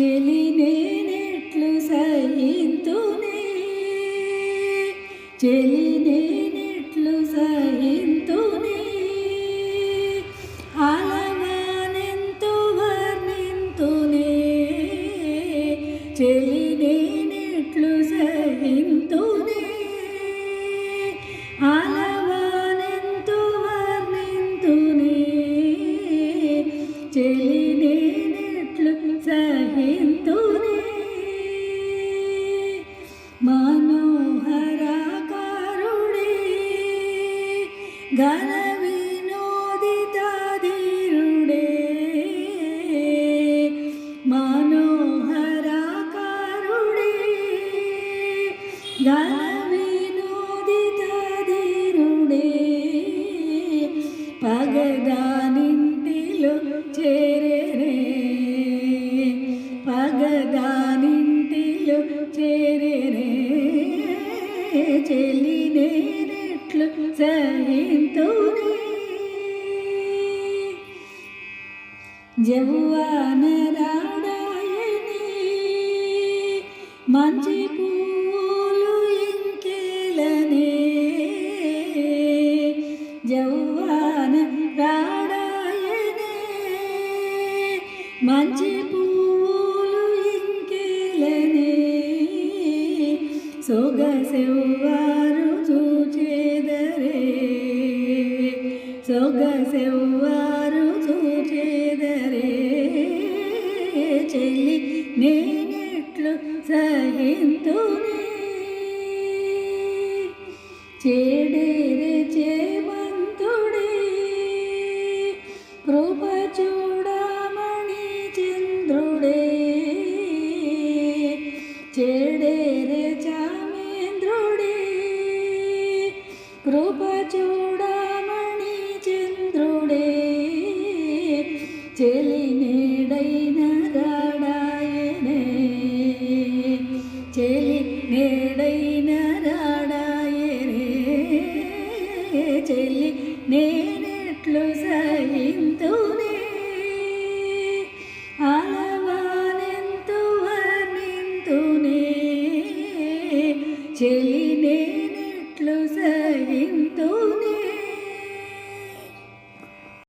చెలి నేనెట్లు సహింతునే. చెలి నేనెట్లు సహింతునే. అలవానెంతు వర్ణింతునే. చెలి నేనెట్లు సహింతునే. అలవానెంతు వర్ణింతునే. చెలి നെന്തുനേ മനോഹര കരുണേ ഗാന വിനോദിതാതിരുടേ മനോഹര കരുണേ ഗാന വിനോദിതാതിരുടേ പകദാനിന്തിലും చెల్లినేనెట్లు సహింతునే జవ్వానరాడాయని మంచి పూలు ఇంకేలనే జవ్వాన రాడాయనే మంచి సొగసెవ్వారు చూచేదరే. సొగసెవ్వారు చూచేదరే. చెల్లి నేనెట్లు సహింతునే. చేడేరే చేవా కృప చూడమణి చంద్రుడే చెలి నేడైన రాడాయనే చెలి నేడైన రాడాయనే చెల్లి నేనెట్లు సహింతునే అలవానెంతు వర్ణింతునే చెలి